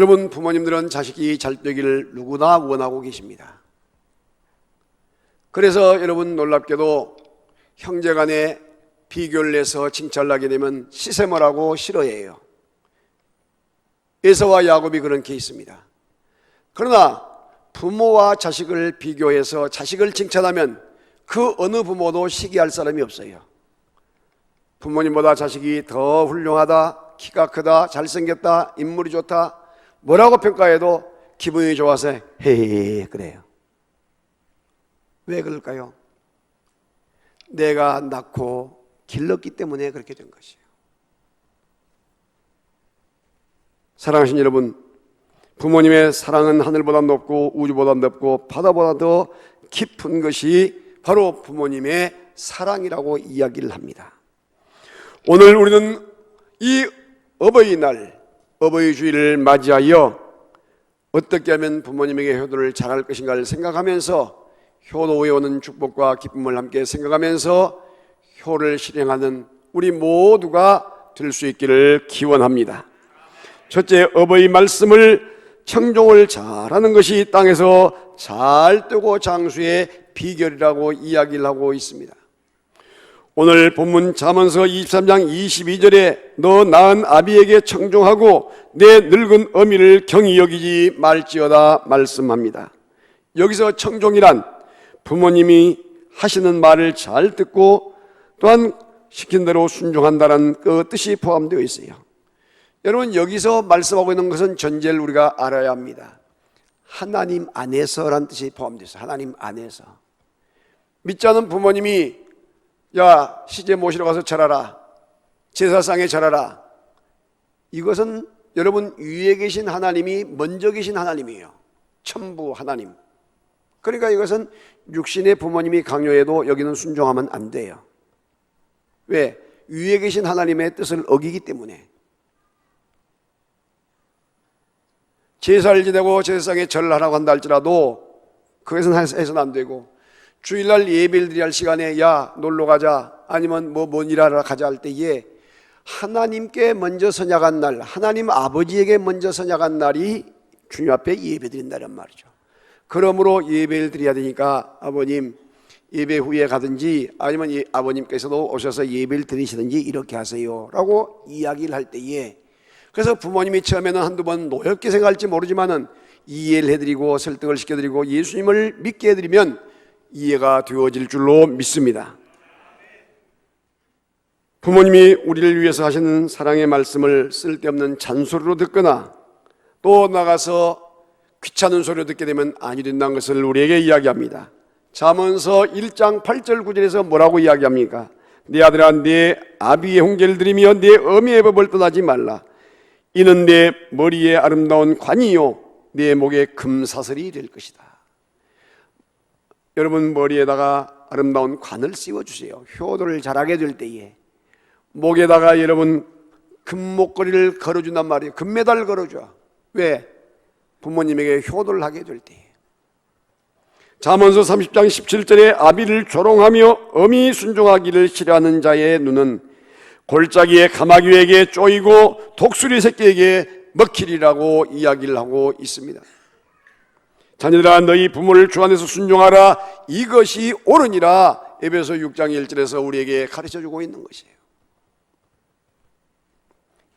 여러분 부모님들은 자식이 잘 되기를 누구나 원하고 계십니다. 그래서 여러분 놀랍게도 형제 간에 비교를 해서 칭찬을 하게 되면 시샘을 하고 싫어해요. 에서와 야곱이 그런 케이스입니다. 그러나 부모와 자식을 비교해서 자식을 칭찬하면 그 어느 부모도 시기할 사람이 없어요. 부모님보다 자식이 더 훌륭하다, 키가 크다, 잘생겼다, 인물이 좋다, 뭐라고 평가해도 기분이 좋아서 헤헤 그래요. 왜 그럴까요? 내가 낳고 길렀기 때문에 그렇게 된 것이에요. 사랑하신 여러분, 부모님의 사랑은 하늘보다 높고 우주보다 높고 바다보다 더 깊은 것이 바로 부모님의 사랑이라고 이야기를 합니다. 오늘 우리는 이 어버이날, 어버이 주일을 맞이하여 어떻게 하면 부모님에게 효도를 잘할 것인가를 생각하면서 효도에 오는 축복과 기쁨을 함께 생각하면서 효를 실행하는 우리 모두가 될 수 있기를 기원합니다. 첫째, 어버이 말씀을 청종을 잘하는 것이 땅에서 잘 뜨고 장수의 비결이라고 이야기를 하고 있습니다. 오늘 본문 잠언서 23장 22절에 너 낳은 아비에게 청종하고 내 늙은 어미를 경히 여기지 말지어다 말씀합니다. 여기서 청종이란 부모님이 하시는 말을 잘 듣고 또한 시킨 대로 순종한다는 그 뜻이 포함되어 있어요. 여러분 여기서 말씀하고 있는 것은 전제를 우리가 알아야 합니다. 하나님 안에서란 뜻이 포함되어 있어요. 하나님 안에서. 않은 부모님이 야 시제 모시러 가서 절하라. 제사상에 절하라. 이것은 여러분 위에 계신 하나님이 먼저 계신 하나님이에요. 천부 하나님. 그러니까 이것은 육신의 부모님이 강요해도 여기는 순종하면 안 돼요. 왜? 위에 계신 하나님의 뜻을 어기기 때문에. 제사를 지내고 제사상에 절을 하라고 한다 할지라도 그것은 해서는 안 되고 주일날 예배를 드릴 시간에 야 놀러 가자. 아니면 뭐뭔 일하러 가자 할 때에 하나님께 먼저 선약한 날 하나님 아버지에게 먼저 선약한 날이 주님 앞에 예배 드린다는 말이죠. 그러므로 예배를 드려야 되니까 아버님 예배 후에 가든지 아니면 예, 아버님께서도 오셔서 예배를 드리시든지 이렇게 하세요. 라고 이야기를 할 때에 그래서 부모님이 처음에는 한두 번 노엽게 생각할지 모르지만은 이해를 해드리고 설득을 시켜드리고 예수님을 믿게 해드리면 이해가 되어질 줄로 믿습니다. 부모님이 우리를 위해서 하시는 사랑의 말씀을 쓸데없는 잔소리로 듣거나 또 나가서 귀찮은 소리로 듣게 되면 아니 된다는 것을 우리에게 이야기합니다. 잠언서 1장 8절 9절에서 뭐라고 이야기합니까? 내 아들아 내 아비의 홍계를 들이며 내 어미의 법을 떠나지 말라. 이는 내 머리에 아름다운 관이요 내 목에 금사슬이 될 것이다. 여러분 머리에다가 아름다운 관을 씌워 주세요. 효도를 잘하게 될 때에 목에다가 여러분 금목걸이를 걸어 준단 말이에요. 금메달을 걸어 줘. 왜? 부모님에게 효도를 하게 될 때에. 잠언서 30장 17절에 아비를 조롱하며 어미 순종하기를 싫어하는 자의 눈은 골짜기에 가마귀에게 쪼이고 독수리 새끼에게 먹히리라고 이야기를 하고 있습니다. 자녀들아 너희 부모를 주 안에서 순종하라 이것이 옳으니라 에베소 6장 1절에서 우리에게 가르쳐 주고 있는 것이에요.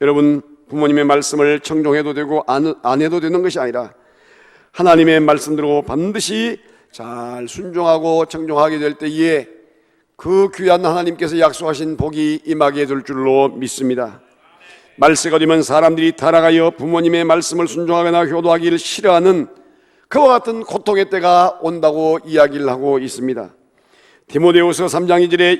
여러분 부모님의 말씀을 청종해도 되고 안, 안 해도 되는 것이 아니라 하나님의 말씀대로 반드시 잘 순종하고 청종하게 될 때에 그 귀한 하나님께서 약속하신 복이 임하게 될 줄로 믿습니다. 말세가 되면 사람들이 타락하여 부모님의 말씀을 순종하거나 효도하기를 싫어하는 그와 같은 고통의 때가 온다고 이야기를 하고 있습니다. 디모데후서 3장 2절에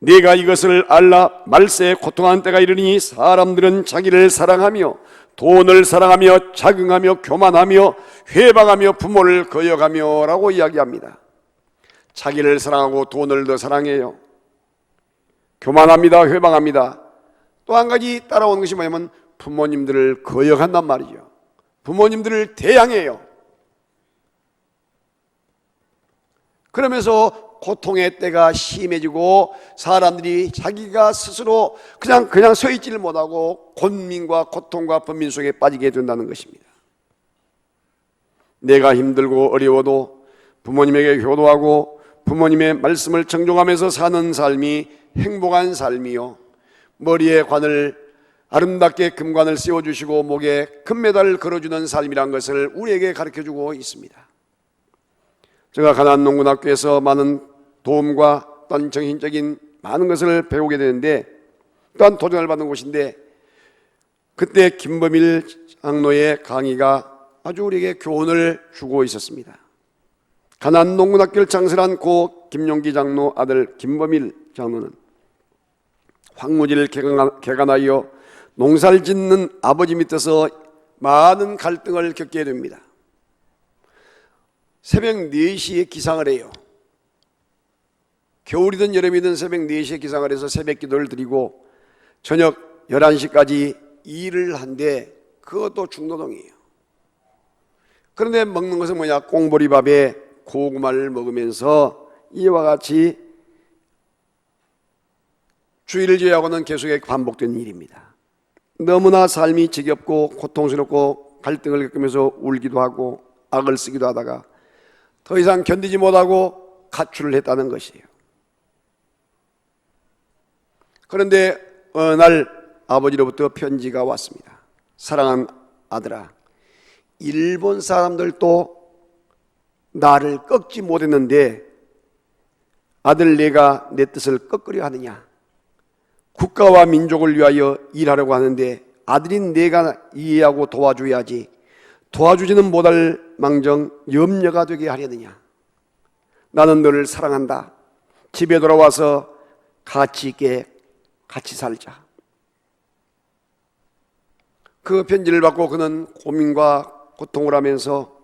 내가 이것을 알라 말세에 고통하는 때가 이르니 사람들은 자기를 사랑하며 돈을 사랑하며 자긍하며 교만하며 회방하며 부모를 거역하며라고 이야기합니다. 자기를 사랑하고 돈을 더 사랑해요. 교만합니다. 회방합니다. 또 한 가지 따라오는 것이 뭐냐면 부모님들을 거역한단 말이죠. 부모님들을 대항해요. 그러면서 고통의 때가 심해지고 사람들이 자기가 스스로 그냥 그냥 서 있지를 못하고 곤민과 고통과 번민 속에 빠지게 된다는 것입니다. 내가 힘들고 어려워도 부모님에게 효도하고 부모님의 말씀을 정종하면서 사는 삶이 행복한 삶이요. 머리에 관을 아름답게 금관을 씌워주시고 목에 금메달을 걸어주는 삶이란 것을 우리에게 가르쳐주고 있습니다. 제가 가난 농군학교에서 많은 도움과 또한 정신적인 많은 것을 배우게 되는데 또한 도전을 받는 곳인데 그때 김범일 장로의 강의가 아주 우리에게 교훈을 주고 있었습니다. 가난 농군학교를 창설한 고 김용기 장로 아들 김범일 장로는 황무지를 개간하여 농사를 짓는 아버지 밑에서 많은 갈등을 겪게 됩니다. 새벽 4시에 기상을 해요. 겨울이든 여름이든 새벽 4시에 기상을 해서 새벽 기도를 드리고 저녁 11시까지 일을 한데 그것도 중노동이에요. 그런데 먹는 것은 뭐냐? 꽁보리밥에 고구마를 먹으면서 이와 같이 주의를 제하고는 계속 반복되는 일입니다. 너무나 삶이 지겹고 고통스럽고 갈등을 겪으면서 울기도 하고 악을 쓰기도 하다가 더 이상 견디지 못하고 가출을 했다는 것이에요. 그런데 어느 날 아버지로부터 편지가 왔습니다. 사랑하는 아들아, 일본 사람들도 나를 꺾지 못했는데 아들 내가 내 뜻을 꺾으려 하느냐? 국가와 민족을 위하여 일하려고 하는데 아들인 내가 이해하고 도와줘야지 도와주지는 못할 망정 염려가 되게 하려느냐? 나는 너를 사랑한다. 집에 돌아와서 같이 있게 같이 살자. 그 편지를 받고 그는 고민과 고통을 하면서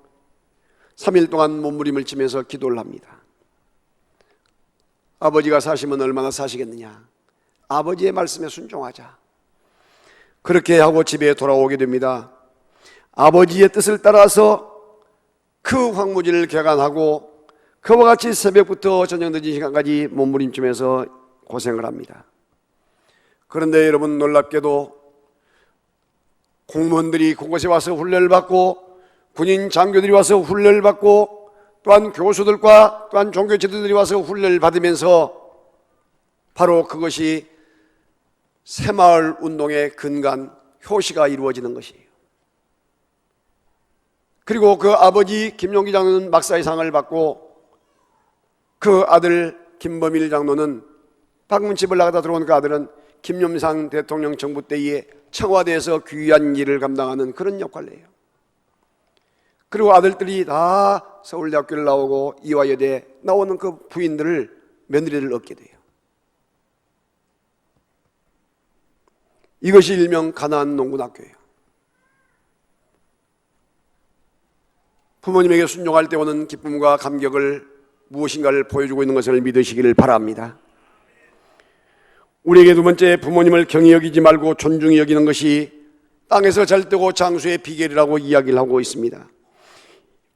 3일 동안 몸부림을 치면서 기도를 합니다. 아버지가 사시면 얼마나 사시겠느냐? 아버지의 말씀에 순종하자. 그렇게 하고 집에 돌아오게 됩니다. 아버지의 뜻을 따라서 그 황무지를 개간하고 그와 같이 새벽부터 저녁 늦은 시간까지 몸부림치면서 고생을 합니다. 그런데 여러분 놀랍게도 공무원들이 그곳에 와서 훈련을 받고 군인 장교들이 와서 훈련을 받고 또한 교수들과 또한 종교 지도들이 와서 훈련을 받으면서 바로 그것이 새마을 운동의 근간 효시가 이루어지는 것이에요. 그리고 그 아버지 김용기 장로는 막사의 상을 받고 그 아들 김범일 장로는 방문집을 나가다 들어온 그 아들은 김염상 대통령 정부 때에 청와대에서 귀한 일을 감당하는 그런 역할을 해요. 그리고 아들들이 다 서울대학교를 나오고 이화여대 나오는 그 부인들을 며느리를 얻게 돼요. 이것이 일명 가나안 농군학교예요. 부모님에게 순종할 때 오는 기쁨과 감격을 무엇인가를 보여주고 있는 것을 믿으시기를 바랍니다. 우리에게 두 번째 부모님을 경히 여기지 말고 존중히 여기는 것이 땅에서 잘 뜨고 장수의 비결이라고 이야기를 하고 있습니다.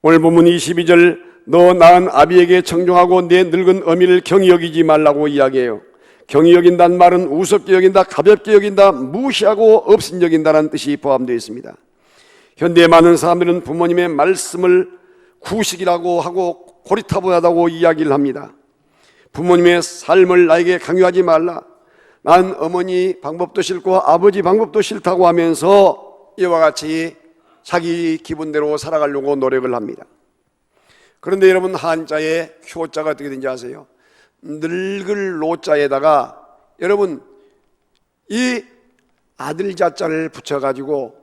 오늘 본문 22절 너 낳은 아비에게 청종하고 내 늙은 어미를 경히 여기지 말라고 이야기해요. 경히 여긴다는 말은 우습게 여긴다, 가볍게 여긴다, 무시하고 없인 여긴다는 뜻이 포함되어 있습니다. 현대의 많은 사람들은 부모님의 말씀을 구식이라고 하고 고리타분하다고 이야기를 합니다. 부모님의 삶을 나에게 강요하지 말라. 난 어머니 방법도 싫고 아버지 방법도 싫다고 하면서 이와 같이 자기 기분대로 살아가려고 노력을 합니다. 그런데 여러분 한자의 효자가 어떻게 되는지 아세요? 늙을 노자에다가 여러분 이 아들 자자를 붙여가지고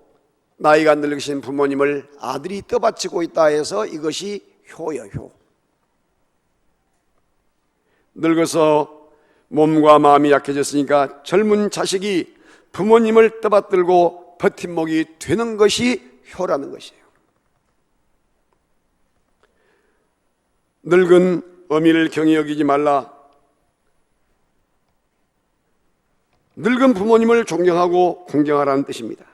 나이가 늙으신 부모님을 아들이 떠받치고 있다 해서 이것이 효여 효. 늙어서 몸과 마음이 약해졌으니까 젊은 자식이 부모님을 떠받들고 버팀목이 되는 것이 효라는 것이에요. 늙은 어미를 경히 여기지 말라. 늙은 부모님을 존경하고 공경하라는 뜻입니다.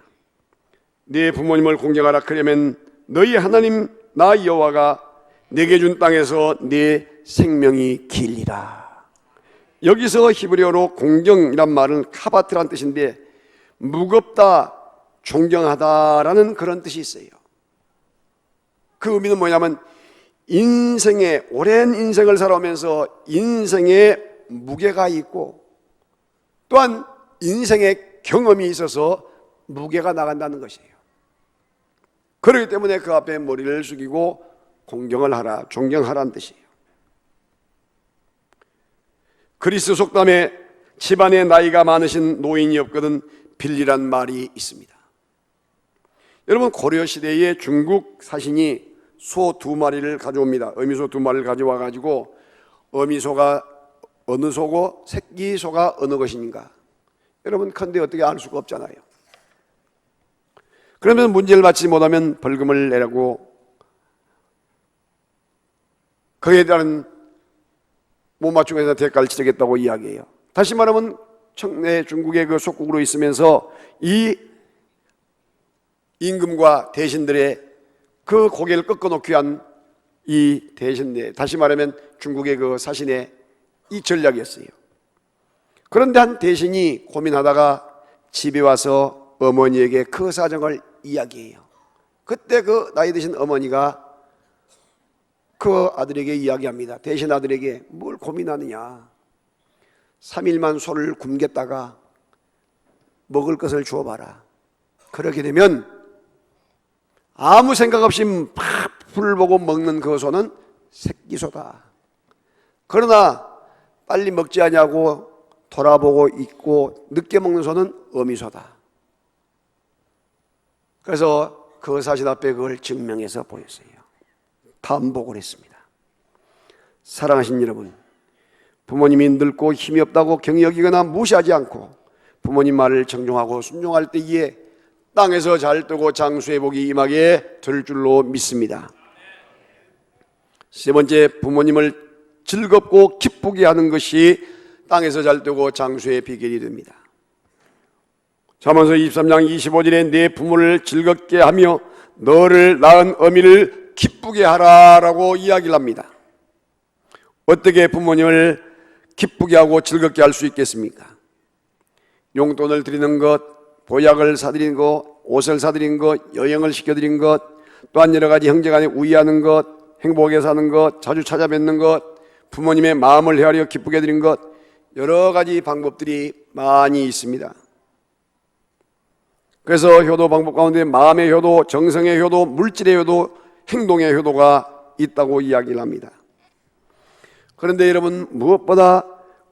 네 부모님을 공경하라 그러면 너희 하나님 나 여호와가 내게 준 땅에서 네 생명이 길리라. 여기서 히브리어로 공경이란 말은 카바트란 뜻인데 무겁다, 존경하다라는 그런 뜻이 있어요. 그 의미는 뭐냐면 인생의 오랜 인생을 살아오면서 인생의 무게가 있고 또한 인생의 경험이 있어서 무게가 나간다는 것이에요. 그렇기 때문에 그 앞에 머리를 숙이고 공경을 하라, 존경하라는 뜻이에요. 그리스 속담에 집안에 나이가 많으신 노인이 없거든 빌리란 말이 있습니다. 여러분 고려 시대의 중국 사신이 소 두 마리를 가져옵니다. 어미소 두 마리를 가져와 가지고 어미소가 어느 소고 새끼 소가 어느 것인가? 여러분 근데 어떻게 알 수가 없잖아요. 그러면 문제를 맞지 못하면 벌금을 내라고 거기에 대한 못 맞추면서 대가를 치르겠다고 이야기해요. 다시 말하면 청내 중국의 그 속국으로 있으면서 이 임금과 대신들의 그 고개를 꺾어놓기 위한 이 대신의 다시 말하면 중국의 그 사신의 이 전략이었어요. 그런데 한 대신이 고민하다가 집에 와서 어머니에게 그 사정을 이야기해요. 그때 그 나이 드신 어머니가 그 아들에게 이야기합니다. 대신 아들에게 뭘 고민하느냐. 3일만 소를 굶겠다가 먹을 것을 주어봐라. 그렇게 되면 아무 생각 없이 막 불을 보고 먹는 그 소는 새끼소다. 그러나 빨리 먹지 않냐고 돌아보고 있고 늦게 먹는 소는 어미소다. 그래서 그 사실 앞에 그걸 증명해서 보였어요. 반복을 했습니다. 사랑하신 여러분, 부모님이 늙고 힘이 없다고 경히 여기거나 무시하지 않고 부모님 말을 정중하고 순종할 때에 땅에서 잘 뜨고 장수의 복이 임하게 될 줄로 믿습니다. 세 번째, 부모님을 즐겁고 기쁘게 하는 것이 땅에서 잘 뜨고 장수의 비결이 됩니다. 잠언서 23장 25절에 내 부모를 즐겁게 하며 너를 낳은 어미를 기쁘게 하라라고 이야기를 합니다. 어떻게 부모님을 기쁘게 하고 즐겁게 할 수 있겠습니까? 용돈을 드리는 것, 보약을 사드리는 것, 옷을 사드리는 것, 여행을 시켜드리는 것, 또한 여러 가지 형제간에 우애하는 것, 행복하게 사는 것, 자주 찾아뵙는 것, 부모님의 마음을 헤아려 기쁘게 드리는 것, 여러 가지 방법들이 많이 있습니다. 그래서 효도 방법 가운데 마음의 효도, 정성의 효도, 물질의 효도, 행동의 효도가 있다고 이야기를 합니다. 그런데 여러분 무엇보다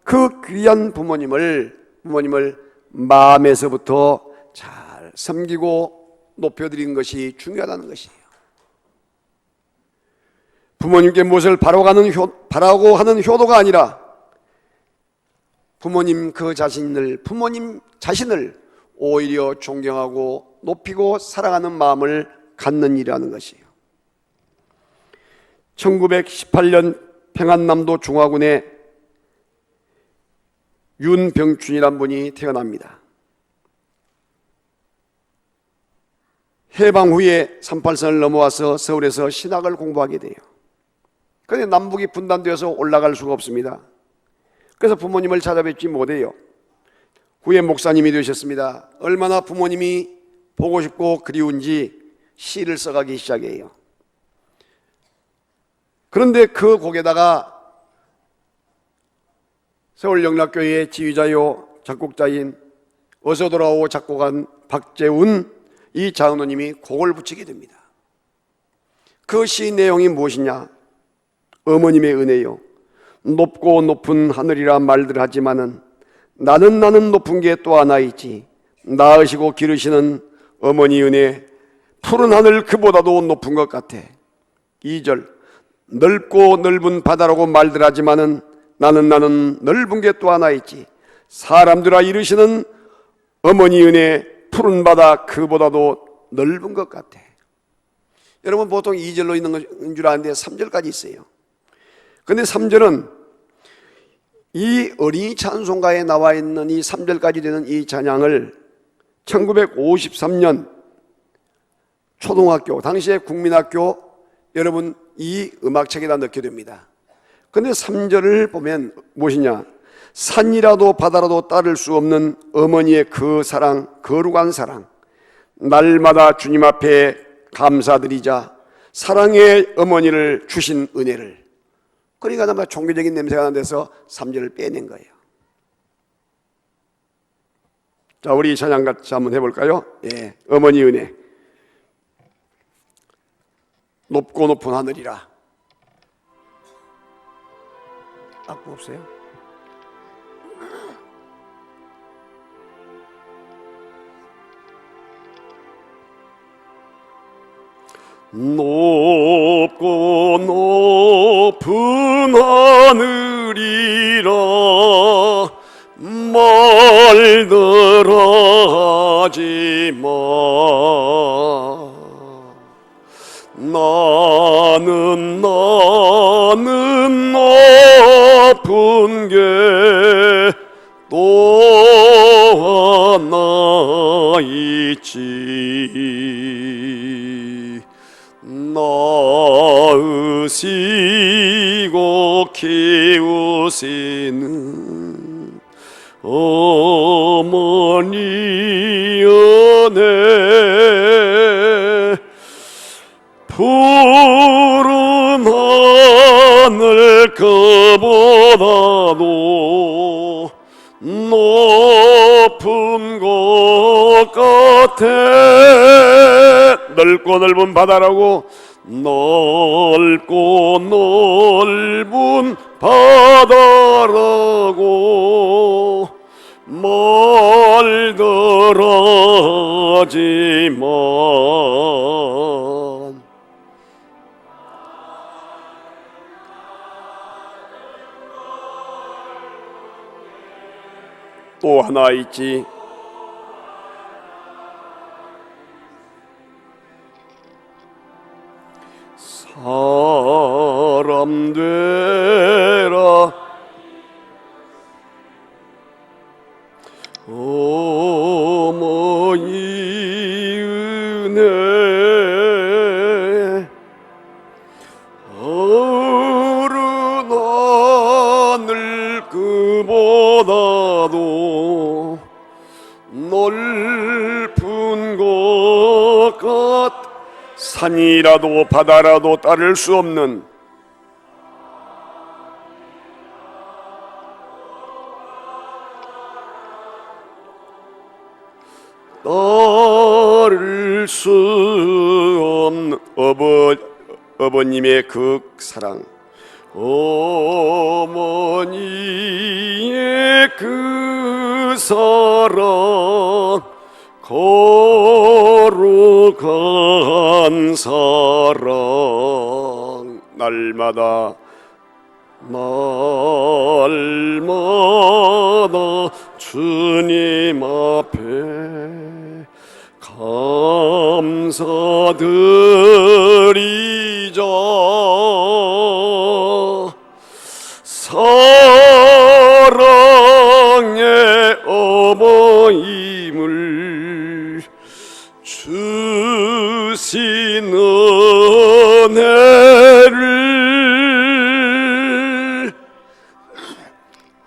그 귀한 부모님을 부모님을 마음에서부터 잘 섬기고 높여드리는 것이 중요하다는 것이에요. 부모님께 무엇을 바라고, 효, 바라고 하는 효도가 아니라 부모님 그 자신을 부모님 자신을 오히려 존경하고 높이고 사랑하는 마음을 갖는 일이라는 것이에요. 1918년 평안남도 중화군에 윤병춘이란 분이 태어납니다. 해방 후에 38선을 넘어와서 서울에서 신학을 공부하게 돼요. 그런데 남북이 분단되어서 올라갈 수가 없습니다. 그래서 부모님을 찾아뵙지 못해요. 후에 목사님이 되셨습니다. 얼마나 부모님이 보고 싶고 그리운지 시를 써가기 시작해요. 그런데 그 곡에다가 서울 영락교회 지휘자요 작곡자인 어서 돌아오 작곡한 박재운 이 장로님이 곡을 붙이게 됩니다. 그 시 내용이 무엇이냐? 어머님의 은혜요. 높고 높은 하늘이라 말들 하지만은 나는 나는 높은 게 또 하나 있지. 낳으시고 기르시는 어머니 은혜 푸른 하늘 그보다도 높은 것 같아. 2절 넓고 넓은 바다라고 말들 하지만은 나는 나는 넓은 게 또 하나 있지. 사람들아 이르시는 어머니 은혜 푸른 바다 그보다도 넓은 것 같아. 여러분 보통 2절로 있는 줄 아는데 3절까지 있어요. 근데 3절은 이 어린이 찬송가에 나와 있는 이 3절까지 되는 이 찬양을 1953년 초등학교, 당시에 국민학교 여러분 이 음악책에다 넣게 됩니다. 근데 3절을 보면 무엇이냐? 산이라도 바다라도 따를 수 없는 어머니의 그 사랑, 거룩한 사랑. 날마다 주님 앞에 감사드리자. 사랑의 어머니를 주신 은혜를 그러니까 아마 종교적인 냄새가 나는 데서 3절을 빼낸 거예요. 자, 우리 찬양 같이 한번 해볼까요? 예, 어머니 은혜. 높고 높은 하늘이라. 악보 없어요? 높고 높은 하늘이라 말들어 하지 마. 나는 나는 높은 게또 하나 있지 낳으시고 키우시는 어머니 은혜 푸른 하늘 그보다도 높은 곳 같아. 넓고 넓은 바다라고 넓고 넓은 바다라고 말들하지만 또 하나 있지. 사람 되 산이라도 바다라도 따를 수 없는 따를 수 없는 어버, 어머님의 극사랑 어머니의 그 사랑 거 룩한 사랑. 날마다 날마다 주님 앞에 감사드리자. 사랑의 어머님을 주신 은혜를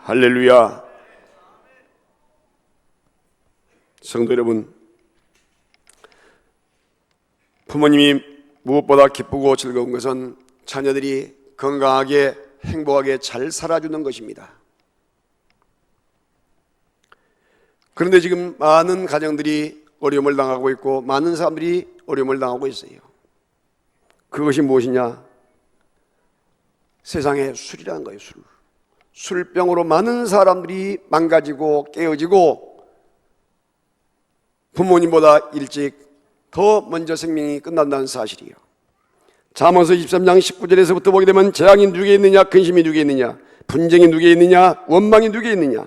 할렐루야 성도 여러분 부모님이 무엇보다 기쁘고 즐거운 것은 자녀들이 건강하게 행복하게 잘 살아주는 것입니다. 그런데 지금 많은 가정들이 어려움을 당하고 있고 많은 사람들이 어려움을 당하고 있어요. 그것이 무엇이냐? 세상에 술이라는 거예요, 술. 술병으로 많은 사람들이 망가지고 깨어지고 부모님보다 일찍 더 먼저 생명이 끝난다는 사실이요. 잠언서 23장 19절에서부터 보게 되면 재앙이 누게 있느냐, 근심이 누게 있느냐, 분쟁이 누게 있느냐, 원망이 누게 있느냐,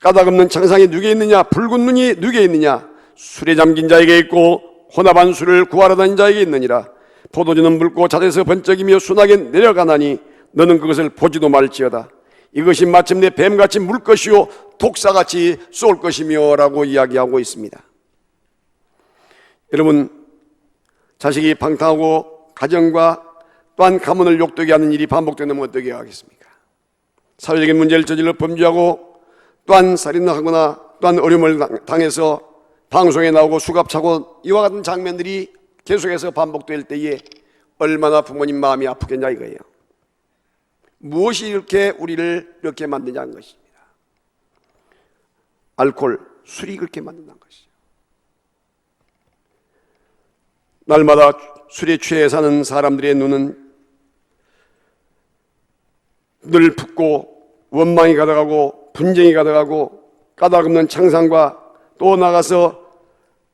까닭 없는 창상이 누게 있느냐, 붉은 눈이 누게 있느냐, 술에 잠긴 자에게 있고 혼합한 술을 구하러 다닌 자에게 있느니라. 포도주는 묽고 자대에서 번쩍이며 순하게 내려가나니 너는 그것을 보지도 말지어다. 이것이 마침내 뱀같이 물 것이요 독사같이 쏠 것이며라고 이야기하고 있습니다. 여러분 자식이 방탕하고 가정과 또한 가문을 욕되게 하는 일이 반복되면 어떻게 하겠습니까? 사회적인 문제를 저질러 범죄하고 또한 살인을 하거나 또한 어려움을 당해서 방송에 나오고 수갑차고 이와 같은 장면들이 계속해서 반복될 때에 얼마나 부모님 마음이 아프겠냐 이거예요. 무엇이 이렇게 우리를 이렇게 만드냐는 것입니다. 알코올, 술이 그렇게 만든다는 것이죠. 날마다 술에 취해 사는 사람들의 눈은 늘 붓고 원망이 가득하고 분쟁이 가득하고 까닭없는 창상과 또 나가서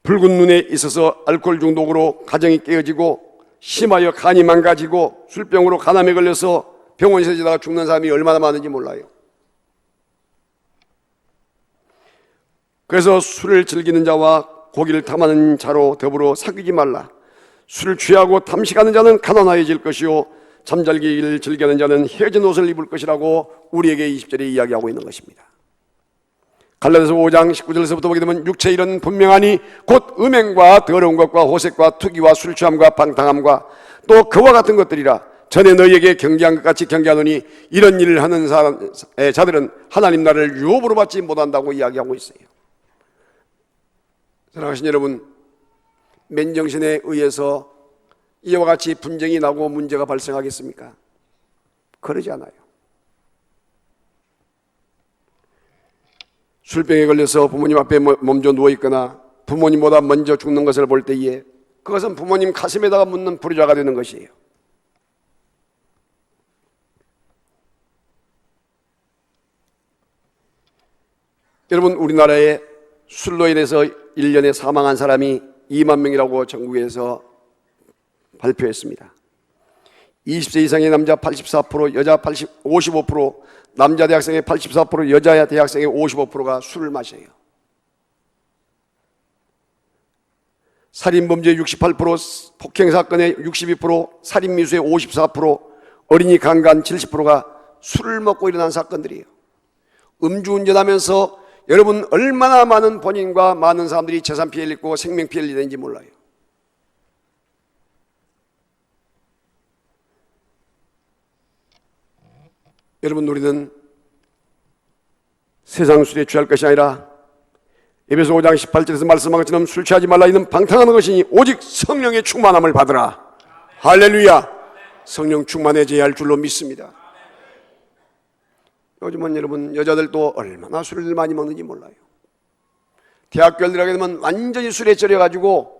붉은 눈에 있어서 알코올 중독으로 가정이 깨어지고 심하여 간이 망가지고 술병으로 간암에 걸려서 병원에서 지다가 죽는 사람이 얼마나 많은지 몰라요. 그래서 술을 즐기는 자와 고기를 탐하는 자로 더불어 사귀지 말라. 술을 취하고 탐식하는 자는 가난하여질 것이요 잠잘기를 즐기는 자는 헤어진 옷을 입을 것이라고 우리에게 20절에 이야기하고 있는 것입니다. 갈라디아서 5장 19절에서부터 보게 되면 육체 일은 분명하니 곧 음행과 더러운 것과 호색과 투기와 술 취함과 방탕함과 또 그와 같은 것들이라 전에 너희에게 경계한 것 같이 경계하노니 이런 일을 하는 사람, 에, 자들은 하나님 나라를 유업으로 받지 못한다고 이야기하고 있어요. 사랑하신 여러분, 맨정신에 의해서 이와 같이 분쟁이 나고 문제가 발생하겠습니까? 그러지 않아요. 술병에 걸려서 부모님 앞에 몸져 누워 있거나 부모님보다 먼저 죽는 것을 볼 때에 그것은 부모님 가슴에다가 묻는 불효자가 되는 것이에요. 여러분 우리나라에 술로 인해서 1년에 사망한 사람이 2만 명이라고 전국에서 발표했습니다. 20세 이상의 남자 84%, 여자 80, 55%, 남자 대학생의 84%, 여자 대학생의 55%가 술을 마셔요. 살인범죄 68%, 폭행사건의 62%, 살인미수의 54%, 어린이 강간 70%가 술을 먹고 일어난 사건들이에요. 음주운전하면서 여러분 얼마나 많은 본인과 많은 사람들이 재산 피해를 입고 생명 피해를 입는지 몰라요. 여러분 우리는 세상 술에 취할 것이 아니라 에베소 5장 18절에서 말씀한 것처럼 술 취하지 말라 이는 방탕하는 것이니 오직 성령의 충만함을 받으라. 할렐루야. 성령 충만해져야 할 줄로 믿습니다. 요즘은 여러분 여자들도 얼마나 술을 많이 먹는지 몰라요. 대학교를 들어가게 되면 완전히 술에 절여가지고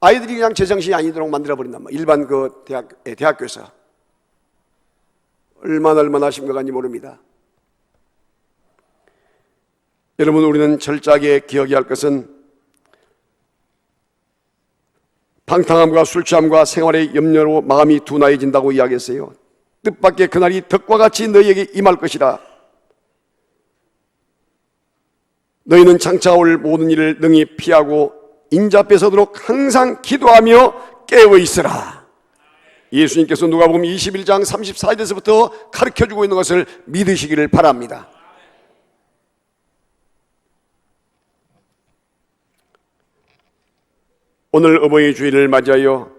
아이들이 그냥 제정신이 아니도록 만들어버린단 말이에요. 일반 그 대학, 예, 대학교에서. 얼마나 얼마나 심각한지 모릅니다. 여러분 우리는 철저하게 기억해야 할 것은 방탕함과 술 취함과 생활의 염려로 마음이 둔하여진다고 이야기했어요. 뜻밖의 그날이 덕과 같이 너희에게 임할 것이라. 너희는 장차 올 모든 일을 능히 피하고 인자 뺏어도록 항상 기도하며 깨어 있으라. 예수님께서 누가복음 21장 34절에서부터 가르쳐 주고 있는 것을 믿으시기를 바랍니다. 오늘 어머니 주일을 맞이하여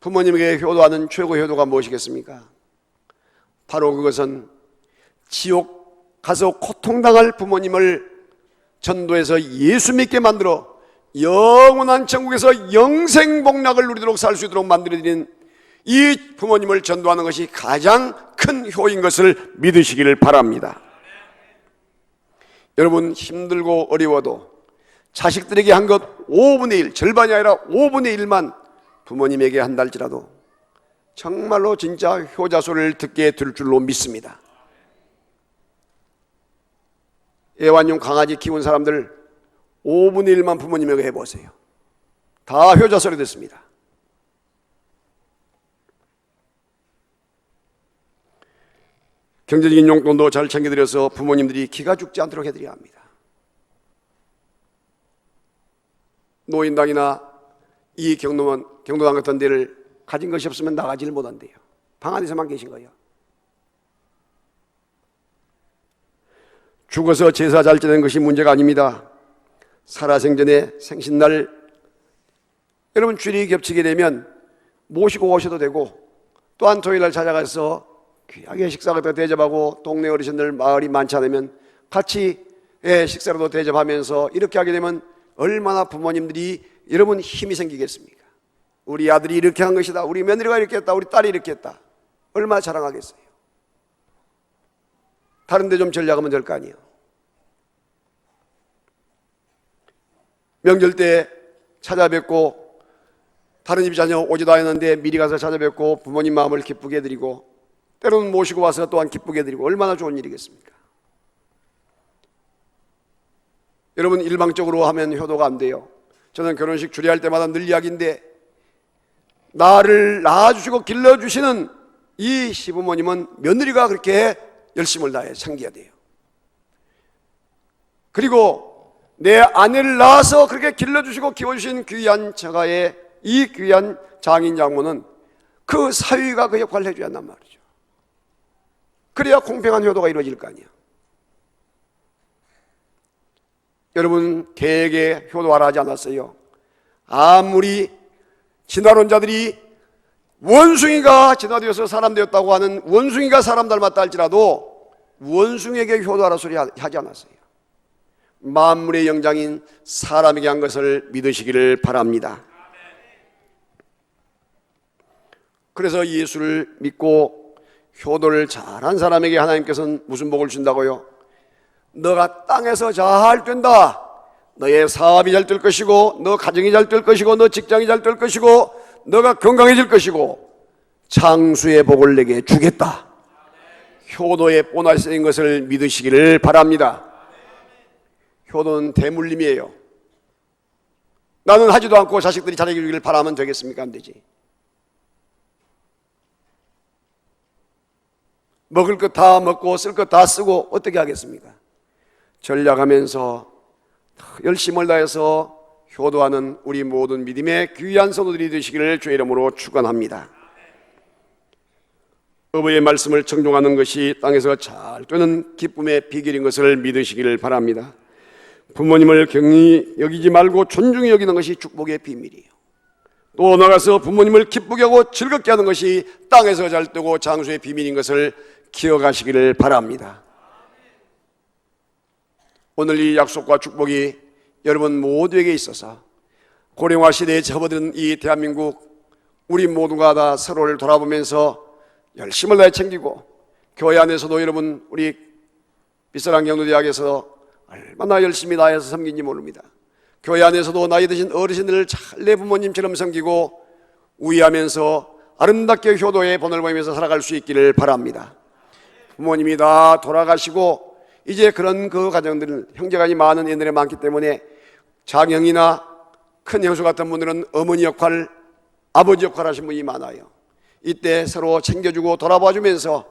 부모님에게 효도하는 최고 효도가 무엇이겠습니까? 바로 그것은 지옥 가서 고통당할 부모님을 전도해서 예수 믿게 만들어 영원한 천국에서 영생 복락을 누리도록 살 수 있도록 만들어드린 이 부모님을 전도하는 것이 가장 큰 효인 것을 믿으시기를 바랍니다. 여러분 힘들고 어려워도 자식들에게 한 것 5분의 1, 절반이 아니라 5분의 1만 부모님에게 한달지라도 정말로 진짜 효자소를 듣게 될 줄로 믿습니다. 애완용 강아지 키운 사람들 5분의 1만 부모님에게 해보세요. 다 효자소리 듣습니다. 경제적인 용돈도 잘 챙겨드려서 부모님들이 기가 죽지 않도록 해드려야 합니다. 노인당이나 이 경로원, 경로당 같은 데를 가진 것이 없으면 나가지를 못한대요. 방 안에서만 계신 거예요. 죽어서 제사 잘 지내는 것이 문제가 아닙니다. 살아생전에 생신날 여러분 주일이 겹치게 되면 모시고 오셔도 되고 또한 토요일날 찾아가서 귀하게 식사를 대접하고 동네 어르신들 마을이 많지 않으면 같이 예, 식사라도 대접하면서 이렇게 하게 되면 얼마나 부모님들이 여러분 힘이 생기겠습니까? 우리 아들이 이렇게 한 것이다. 우리 며느리가 이렇게 했다. 우리 딸이 이렇게 했다. 얼마나 자랑하겠어요. 다른 데 좀 전략하면 될 거 아니에요. 명절 때 찾아뵙고 다른 집 자녀 오지도 않았는데 미리 가서 찾아뵙고 부모님 마음을 기쁘게 해드리고 때로는 모시고 와서 또한 기쁘게 해드리고 얼마나 좋은 일이겠습니까? 여러분 일방적으로 하면 효도가 안 돼요. 저는 결혼식 주례할 때마다 늘 이야기인데 나를 낳아주시고 길러주시는 이 시부모님은 며느리가 그렇게 열심을 다해 챙겨야 돼요. 그리고 내 아내를 낳아서 그렇게 길러주시고 키워주신 귀한 처가의 이 귀한 장인 장모는 그 사위가 그 역할을 해줘야 한단 말이죠. 그래야 공평한 효도가 이루어질 거 아니야. 여러분 개에게 효도하라 하지 않았어요. 아무리 진화론자들이 원숭이가 진화되어서 사람 되었다고 하는 원숭이가 사람 닮았다 할지라도 원숭이에게 효도하라 소리 하지 않았어요. 만물의 영장인 사람에게 한 것을 믿으시기를 바랍니다. 그래서 예수를 믿고 효도를 잘한 사람에게 하나님께서는 무슨 복을 준다고요? 너가 땅에서 잘 된다. 너의 사업이 잘 될 것이고, 너 가정이 잘 될 것이고, 너 직장이 잘 될 것이고, 너가 건강해질 것이고, 장수의 복을 내게 주겠다. 효도의 보너스인 것을 믿으시기를 바랍니다. 효도는 대물림이에요. 나는 하지도 않고 자식들이 잘해주기를 길 바라면 되겠습니까? 안 되지. 먹을 것 다 먹고 쓸 것 다 쓰고 어떻게 하겠습니까? 전략하면서 열심을 다해서 효도하는 우리 모든 믿음의 귀한 성도들이 되시기를 주의 이름으로 축원합니다. 어버이의 말씀을 청종하는 것이 땅에서 잘 되는 기쁨의 비결인 것을 믿으시기를 바랍니다. 부모님을 경히 여기지 말고 존중히 여기는 것이 축복의 비밀이에요. 또 나가서 부모님을 기쁘게 하고 즐겁게 하는 것이 땅에서 잘 되고 장수의 비밀인 것을 기억하시기를 바랍니다. 오늘 이 약속과 축복이 여러분 모두에게 있어서 고령화 시대에 접어든 이 대한민국 우리 모두가 다 서로를 돌아보면서 열심을 다해 챙기고 교회 안에서도 여러분 우리 비서랑 경로대학에서 얼마나 열심히 다해서 섬긴지 모릅니다. 교회 안에서도 나이 드신 어르신들을 잘 내 부모님처럼 섬기고 우애하면서 아름답게 효도의 본을 보이면서 살아갈 수 있기를 바랍니다. 부모님이 다 돌아가시고 이제 그런 그 가정들은 형제간이 많은 옛날에 많기 때문에 장형이나 큰 형수 같은 분들은 어머니 역할, 아버지 역할 하신 분이 많아요. 이때 서로 챙겨주고 돌아봐 주면서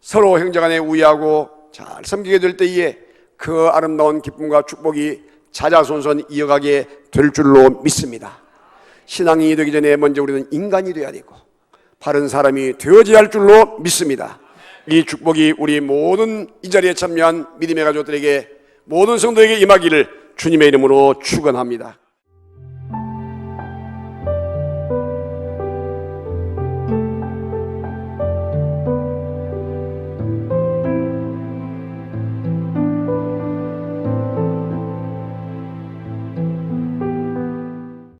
서로 형제간에 우애하고 잘 섬기게 될 때에 그 아름다운 기쁨과 축복이 자자손손 이어가게 될 줄로 믿습니다. 신앙이 되기 전에 먼저 우리는 인간이 되어야 되고 바른 사람이 되어져야 할 줄로 믿습니다. 이 축복이 우리 모든 이 자리에 참여한 믿음의 가족들에게 모든 성도에게 임하기를 주님의 이름으로 축원합니다.